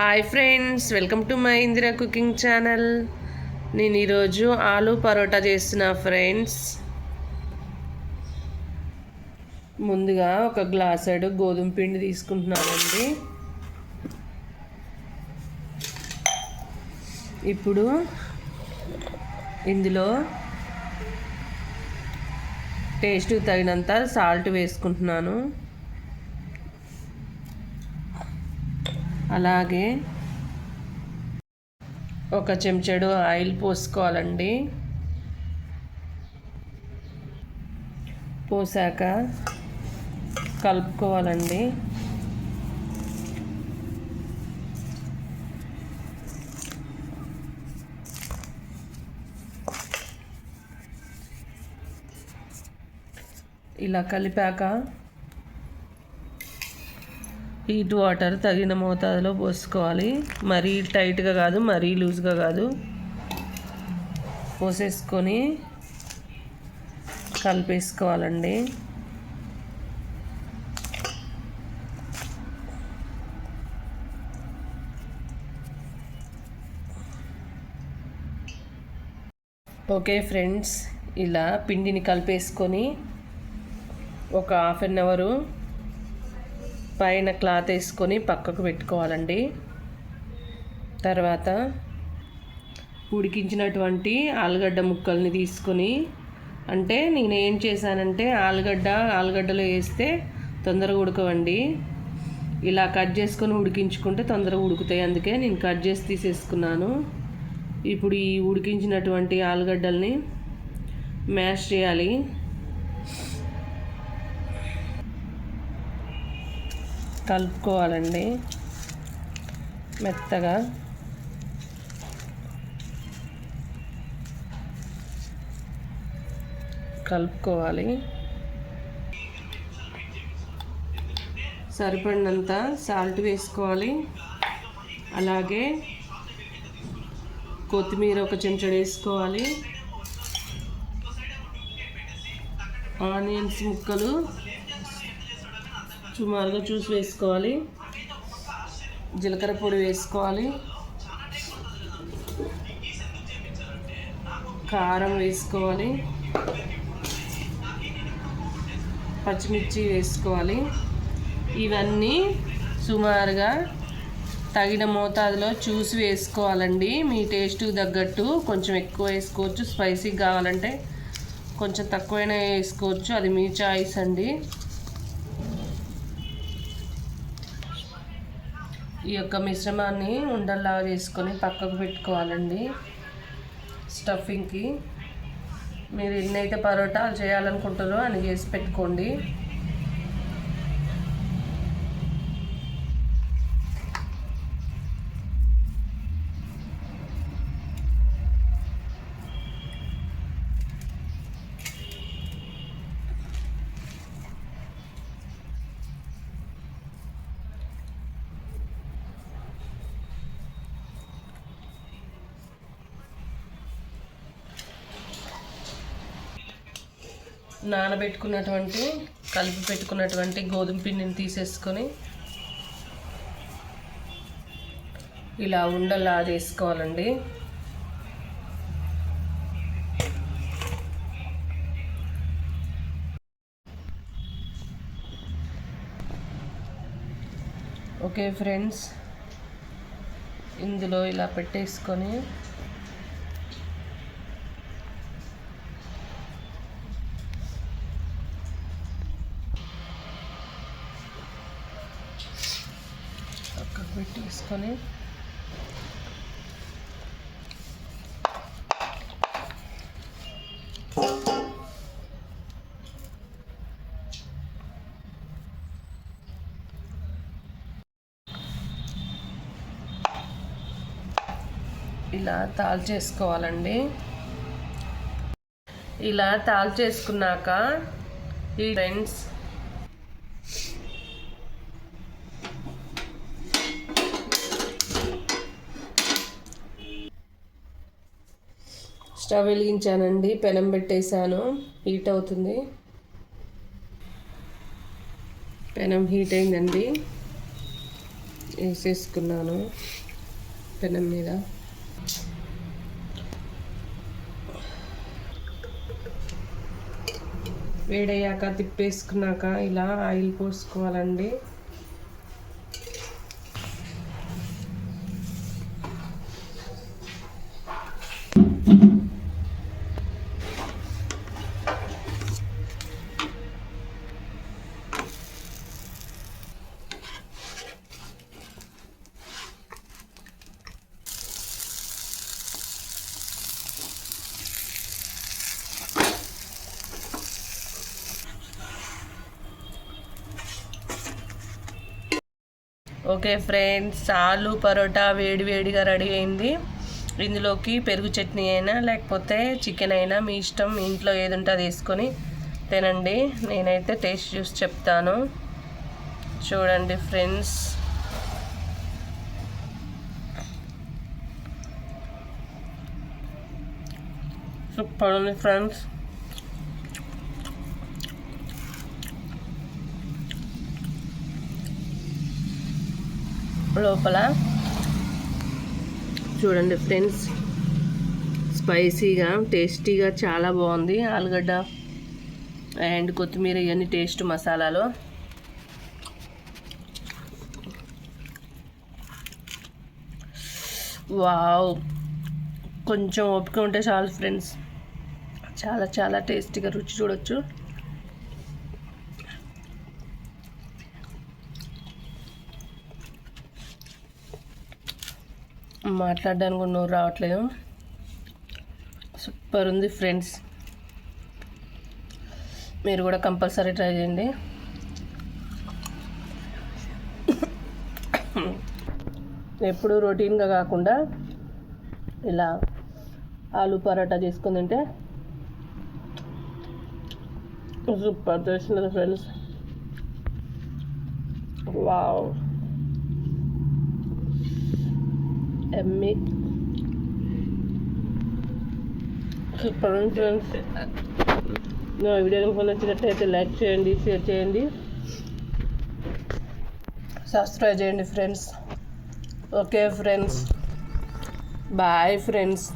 Hi friends welcome to my Indira cooking channel. నేను ఈరోజు ఆలు పరోటా చేస్తున్నా ఫ్రెండ్స్. ముందుగా ఒక గ్లాసెడు గోధుమ పిండి తీసుకుంటున్నానండి. ఇప్పుడు ఇందులో టేస్ట్ తగినంత సాల్ట్ వేసుకుంటున్నాను. అలాగే ఒక చెంచాడు ఆయిల్ పోసుకోవాలండి. పోసాక కలుపుకోవాలండి. ఇలా కలిపాక హీట్ వాటర్ తగిన మోతాదులో పోసుకోవాలి. మరీ టైట్గా కాదు మరీ లూజ్గా కాదు. పోసేసుకొని కలిపేసుకోవాలండి. ఓకే ఫ్రెండ్స్ ఇలా పిండిని కలిపేసుకొని ఒక హాఫ్ అన్ అవరు పైన క్లాత్ వేసుకొని పక్కకు పెట్టుకోవాలండి. తర్వాత ఉడికించినటువంటి ఆలుగడ్డ ముక్కల్ని తీసుకొని అంటే నేను ఏం చేశానంటే ఆలుగడ్డ ఆలుగడ్డలో వేస్తే తొందరగా ఉడకవండి. ఇలా కట్ చేసుకొని ఉడికించుకుంటే తొందరగా ఉడుకుతాయి అందుకే నేను కట్ చేసి తీసేసుకున్నాను. ఇప్పుడు ఈ ఉడికించినటువంటి ఆలుగడ్డల్ని మ్యాష్ చేయాలి. కలుపుకోవాలండి. మెత్తగా. కలుపుకోవాలి. సరిపడినంత సాల్ట్ వేసుకోవాలి. అలాగే కొత్తిమీర ఒక చెంచడు వేసుకోవాలి. ఆనియన్స్ ముక్కలు సుమారుగా చూసి వేసుకోవాలి. జీలకర్ర పొడి వేసుకోవాలి. కారం వేసుకోవాలి. పచ్చిమిర్చి వేసుకోవాలి. ఇవన్నీ సుమారుగా తగిన మోతాదులో చూసి వేసుకోవాలండి. మీ టేస్ట్ తగ్గట్టు కొంచెం ఎక్కువ వేసుకోవచ్చు. స్పైసీ కావాలంటే కొంచెం తక్కువైనా వేసుకోవచ్చు. అది మీ చాయిస్ అండి. ఈ యొక్క మిశ్రమాన్ని ఉండల్లాగా చేసుకొని పక్కకు పెట్టుకోవాలండి. స్టఫింగ్కి. మీరు ఎన్నైతే పరోటాలు చేయాలనుకుంటారో అని చేసి పెట్టుకోండి. నానబెట్టుకున్నటువంటి కలిపి పెట్టుకున్నటువంటి గోధుమ పిండిని తీసేసుకొని ఇలా ఉండలా వేసుకోవాలండి ఓకే ఫ్రెండ్స్ ఇందులో ఇలా పెట్టేసుకొని పెట్టేసుకొని ఇలా తాల్ చేసుకోవాలండి. ఇలా తాల్ చేసుకున్నాక ఈ ఫ్రెండ్స్ స్టవ్ వెలిగించానండి. పెనం పెట్టేశాను. హీట్ అవుతుంది. పెనం హీట్ అయిందండి. వేసేసుకున్నాను పెనం మీద. వేడయ్యాక తిప్పేసుకున్నాక ఇలా oil పోసుకోవాలండి. Okay friends aloo paratha వేడి వేడిగా రెడీ అయింది. ఇందులోకి పెరుగు చట్నీ అయినా లేకపోతే చికెన్ అయినా మీ ఇష్టం ఇంట్లో ఏది ఉంటే అది వేసుకొని తినండి. నేనైతే టేస్ట్ చూసి చెప్తాను. చూడండి ఫ్రెండ్స్. సూపర్ ఉంది ఫ్రెండ్స్. లోపల. చూడండి ఫ్రెండ్స్ స్పైసీగా టేస్టీగా చాలా బాగుంది ఆలుగడ్డ అండ్ కొత్తిమీర ఇవన్నీ టేస్ట్ మసాలాలో. వావ్! కొంచెం ఓపిక ఉంటే చాలు ఫ్రెండ్స్. చాలా చాలా టేస్టీగా రుచి చూడొచ్చు. మాట్లాడడానికి కూడా నోరు రావట్లేదు. సూపర్ ఉంది ఫ్రెండ్స్. మీరు కూడా కంపల్సరీ ట్రై చేయండి. ఎప్పుడు రొటీన్గా కాకుండా ఇలా ఆలు పరోటా చేసుకుని తింటే సూపర్ చేసినది ఫ్రెండ్స్. వావ్. ఎమ్మి సూపర్ ఫ్రెండ్స్ నా వీడియో కనుక నచ్చినట్లయితే లైక్ చేయండి షేర్ చేయండి సబ్స్క్రైబ్ చేయండి friends okay friends bye friends